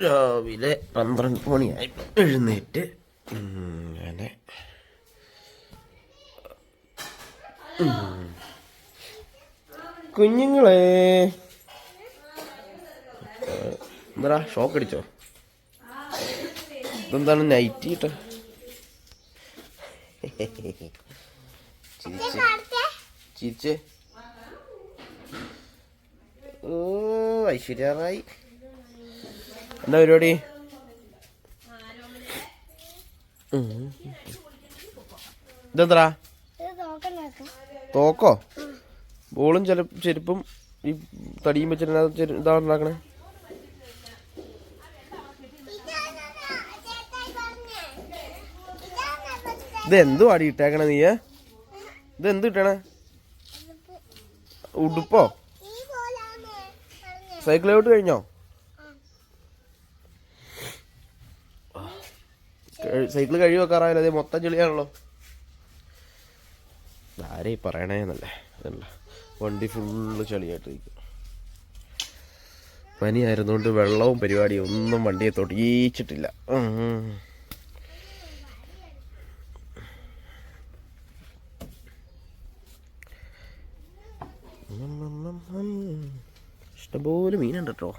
രാവിലെ പന്ത്രണ്ട് മണിയായി എഴുന്നേറ്റ് അങ്ങനെ കുഞ്ഞുങ്ങളെ എന്താ ഷോക്ക് അടിച്ചോ ഇതെന്താണ് നൈറ്റ് ചിരിച്ച്. ചിരിച്ചേ. ഓ ഐശ്വര്യാറായി എന്താ പരിപാടി? ഉം. ഇതെന്തടാ തോക്കോ? ബോളും ചില ചെരുപ്പും ഈ തടിയും വെച്ചിട്ട് ഇതാണ് ഉണ്ടാക്കണേ ഇത് എന്തു അടി ഇട്ടേക്കണേ നീ? ഇത് എന്ത് ഇട്ടണേ ഉടുപ്പോ സൈക്കിൾ ഔട്ട് കഴിഞ്ഞോ? സൈക്കിൾ കഴിവ് വെക്കാറായാലും അതേ മൊത്തം ചെളിയാണല്ലോ. ആരെ പറയണേന്നല്ലേ അതല്ല. വണ്ടി ഫുള്ള് ചളിയായിട്ടിരിക്കും. പനി ആയിരുന്നുകൊണ്ട് വെള്ളവും പരിപാടിയും ഒന്നും വണ്ടിയെ തൊടിയിച്ചിട്ടില്ല. ഇഷ്ടംപോലെ മീനുണ്ട് കേട്ടോ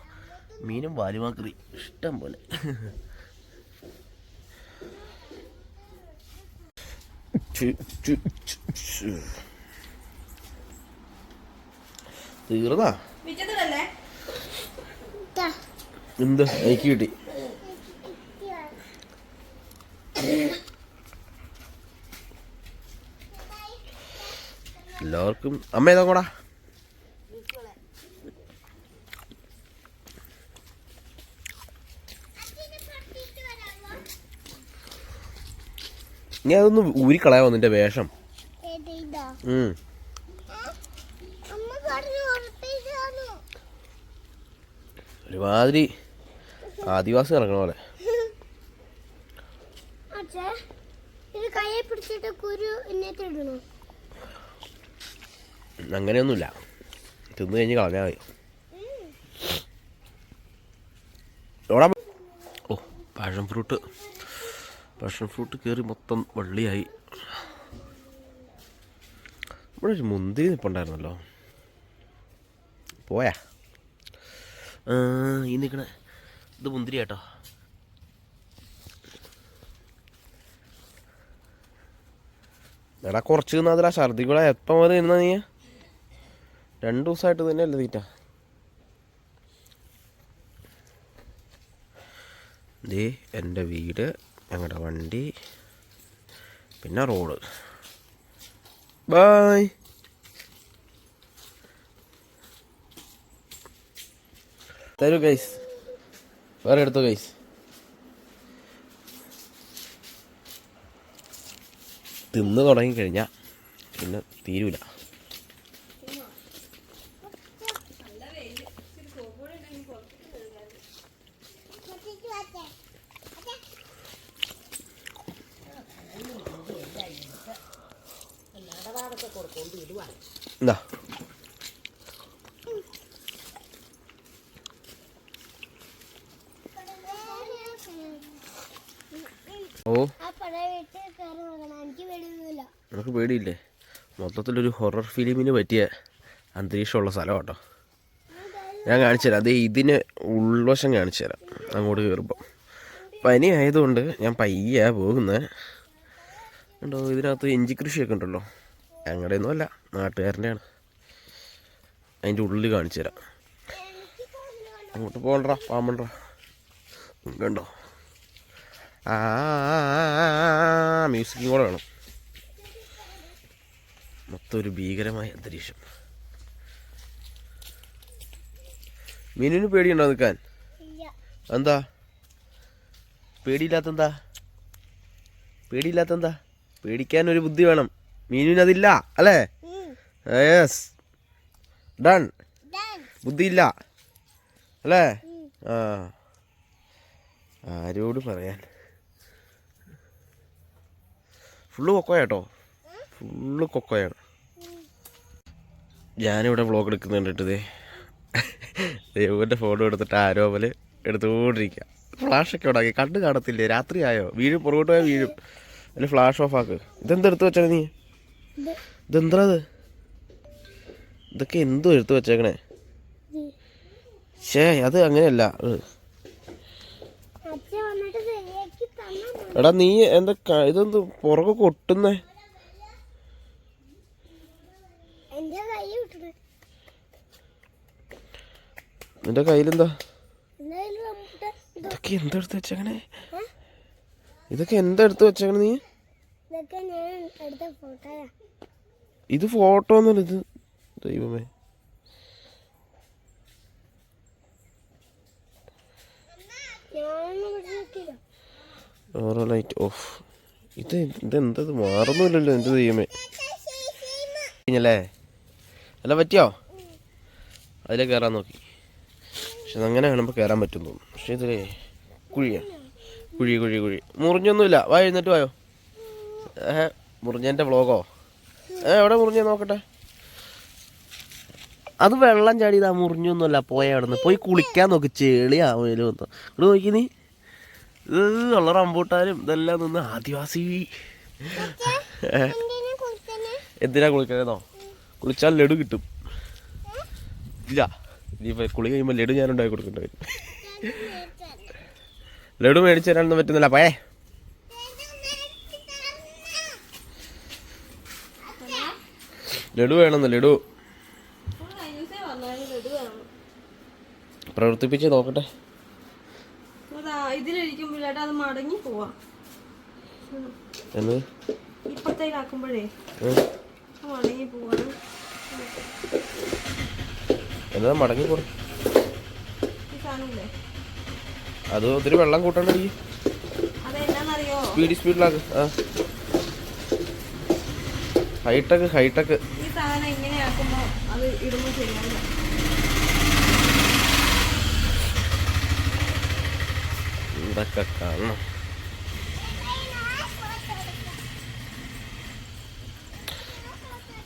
മീനും വാലുമാക്കറി ഇഷ്ടം പോലെ. തീർന്നാ എന്ത്? എനിക്ക് കിട്ടി. എല്ലാവർക്കും അമ്മ ഏതാ കൂടാ? നീ അതൊന്ന് ഊരിക്കളയാവോ നിന്റെ വേഷം? ഒരുമാതിരി ആദിവാസി ഇറങ്ങണ പോലെ. അങ്ങനെയൊന്നുമില്ല. തിന്നു കഴിഞ്ഞ് കളഞ്ഞാൽ മതി. ഓ പാഷൻ ഫ്രൂട്ട്. പാഷൻ ഫ്രൂട്ട് കയറി മൊത്തം വള്ളിയായി. ഇവിടെ ഒരു മുന്തിരി നിൽപ്പുണ്ടായിരുന്നല്ലോ പോയാ. ഈ നിൽക്കണ ഇത് മുന്തിരി കേട്ടോ എടാ കുറച്ച് തിന്നാതിരാ ഛർദി കൂടെ. എപ്പം വരെ ഇരുന്നാ നീ? രണ്ട് ദിവസമായിട്ട് തന്നെയല്ലേ തീറ്റ? ദേ എന്റെ വീട് ഞങ്ങളുടെ വണ്ടി പിന്നെ റോഡ്. ബായ് തരൂ ഗൈസ് വേറെ എടുത്തോ ഗൈസ് തിന്ന് തുടങ്ങിക്കഴിഞ്ഞാൽ പിന്നെ തീരൂല. എന്താ ഓ. നിനക്ക് പേടിയില്ലേ? മൊത്തത്തിലൊരു ഹൊറർ ഫിലിമിന് പറ്റിയ അന്തരീക്ഷമുള്ള സ്ഥലം കേട്ടോ ഞാൻ കാണിച്ചു തരാം. അതേ ഇതിന് ഉൾവശം കാണിച്ചു തരാം. അങ്ങോട്ട് കയറുമ്പോൾ പനി ആയതുകൊണ്ട് ഞാൻ പയ്യ പോകുന്നത് ഉണ്ടോ ഇതിനകത്ത് ഇഞ്ചി കൃഷിയൊക്കെ ഉണ്ടല്ലോ. ഞങ്ങളുടെ ഒന്നും അല്ല നാട്ടുകാരന്റെയാണ്. അതിന്റെ ഉള്ളിൽ കാണിച്ചു തരാം. അങ്ങോട്ട് പോകണ്ട പാമ്പണ്ടാ കണ്ടോ? ആ മ്യൂസിക്കും കൂടെ വേണം. മൊത്തം ഒരു ഭീകരമായ അന്തരീക്ഷം. മീനിന് പേടിയുണ്ടോ നിൽക്കാൻ? ഇല്ല എന്താ? പേടിയില്ലാത്തെന്താ? പേടിയില്ലാത്തെന്താ? പേടിക്കാൻ ഒരു ബുദ്ധി വേണം. മീനിന് അതില്ല അല്ലേ. Yes done. ബുദ്ധിയില്ല അല്ലേ? ആ. ആരോട് പറയാൻ? ഫുള്ള് കൊക്കോയാട്ടോ? ഫുള്ള് കൊക്കോയാണ്. ഞാനിവിടെ വ്ളോഗ് എടുക്കുന്നുണ്ട് ഇതേ ദൈവന്റെ ഫോട്ടോ എടുത്തിട്ട് പോലെ എടുത്തുകൊണ്ടിരിക്കുക ഫ്ലാഷൊക്കെ ഉണ്ടാക്കി. കണ്ട് കാണത്തില്ലേ? രാത്രിയായോ? വീഴും പുറകോട്ട് പോയാൽ വീഴും. അതിൽ ഫ്ലാഷ് ഓഫ് ആക്ക്. ഇതെന്തെടുത്ത് വെച്ചാൽ നീ? ഇതെന്താ ഇത്? ഇതൊക്കെ എന്തോ എടുത്തു വെച്ചേക്കണേ? ഷേ അത് അങ്ങനെയല്ല. എടാ നീ എന്താ ഇതെന്ത് പുറകെ കൊട്ടുന്നേ? നിന്റെ കയ്യിലെന്താ? ഇതൊക്കെ എന്താ എടുത്ത് വെച്ചേക്കണേ? ഇതൊക്കെ എന്താ എടുത്ത് വെച്ചേക്കണേ നീ ഇതൊക്കെ ഞാൻ എടുത്ത ഫോട്ടോയാ ഇത് ഫോട്ടോ ഒന്നുമല്ല ഇത് ദൈവമേ. ഓരോ ലൈറ്റ് ഓഫ്. ഇത് ഇതെന്താ ഇത് മാറുന്നില്ലല്ലോ എന്ത് ദൈവമേ. കഴിഞ്ഞല്ലേ അല്ല പറ്റിയോ? അതിലെ കയറാൻ നോക്കി. പക്ഷെ അങ്ങനെ കാണുമ്പോൾ കയറാൻ പറ്റും തോന്നുന്നു പക്ഷെ ഇതിലേ കുഴിയാണ് കുഴി കുഴി കുഴി. മുറിഞ്ഞൊന്നുമില്ല. വാ എഴുന്നേറ്റ് വായോ? ഏഹ്? മുറിഞ്ഞതിന്റെ വ്ളോഗോ ഏ എവിടെ മുറിഞ്ഞ നോക്കട്ടെ? അത് വെള്ളം ചാടിയതാ മുറിഞ്ഞൊന്നുമല്ല പോയ അവിടെ നിന്ന് പോയി കുളിക്കാൻ നോക്കി ചെളിയാവുമല്ലോ ഒന്ന് ഇവിടെ നോക്കി നീ. ഉള്ള റമ്പൂട്ടാനും ഇതെല്ലാം നിന്ന് ആദിവാസി. എന്തിനാ കുളിക്കണേ എന്തിനാ കുളിക്കണേന്നോ? കുളിച്ചാൽ ലഡു കിട്ടും. ഇല്ല ഇനിയിപ്പോൾ കുളി കഴിയുമ്പോൾ ലഡു ഞാൻ ഉണ്ടാക്കി കൊടുക്കേണ്ടി. വരും ലഡു മേടിച്ചു തരാനൊന്നും പറ്റുന്നില്ല പയേ. ലഡു വേണമെന്ന് ലഡു. പ്രവർത്തിപ്പിച്ച് നോക്കട്ടെ. ഇതിലിരിക്കുമ്പോഴേട്ടാ അത് മടങ്ങി പോവാ. എന്ന്? മടങ്ങി പോവാണ് അത് ഒത്തിരി വെള്ളം സ്പീഡ് സ്പീഡിലാക്ക് ആ. ഹൈടെക് ഹൈടെക് സാധനം ഇങ്ങനെ ആക്കുമ്പോ അത് ഇടുമ്പോൾ ശരിയാവില്ല. ഇതൊക്കെ കാണണം.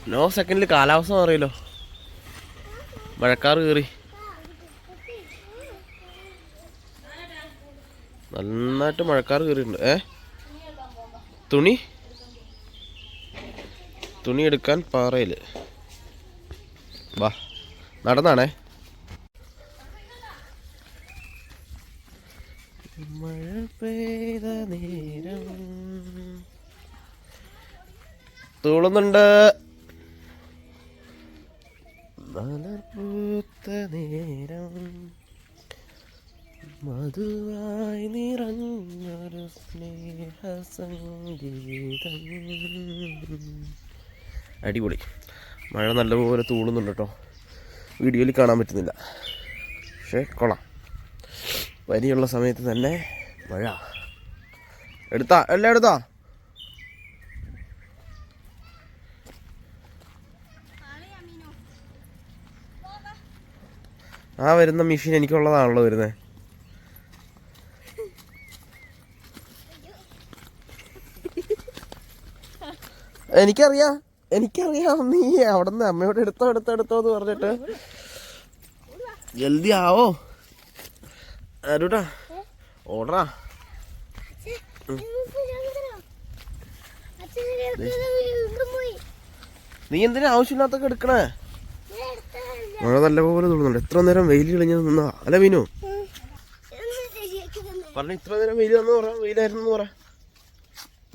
നോ സെക്കൻഡിൽ കാലാവസ്ഥ മാറിയല്ലോ. മഴക്കാർ കയറി. നന്നായിട്ട് മഴക്കാർ കയറിയിട്ടുണ്ട്. ഏ? തുണി? തുണി എടുക്കാൻ പാറയിൽ വാ നടന്നാണേ. മഴ പെയ്ത നേരം. തൂളുന്നുണ്ട്. മലർപൂത്ത നേരം. മധുവായി നിറഞ്ഞൊരു സ്നേഹസംഗീതം. അടിപൊളി. മഴ നല്ലപോലെ തൂളുന്നുണ്ട് കേട്ടോ വീഡിയോയിൽ കാണാൻ പറ്റുന്നില്ല. പക്ഷേ കൊള്ളാം. വരിയുള്ള സമയത്ത് തന്നെ മഴ. എടുത്താ എല്ലാം എടുത്താ? ആ വരുന്ന മെഷീൻ എനിക്കുള്ളതാണല്ലോ വരുന്നത് എനിക്കറിയാം. എനിക്കറിയാം നീ അവിടെ നിന്ന് അമ്മയോട് എടുത്തോ എടുത്തോ എടുത്തോ എന്ന് പറഞ്ഞിട്ട്. ജൽദി ആവോ? ആരൂടാ ഓടാ. നീ എന്തിനാ ആവശ്യമില്ലാത്തൊക്കെ എടുക്കണേ? മഴ നല്ലപോലെ തോന്നുന്നുണ്ട് എത്ര നേരം വെയിൽ കളിഞ്ഞു നിന്നാ? അല്ല മീനു. പറഞ്ഞ ഇത്ര നേരം വെയിൽ വന്നു പറ. വെയിലായിരുന്നു പറ.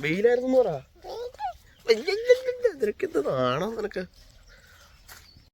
വെയിലായിരുന്നു പറ. എന്ത് നാണോ നിനക്ക്?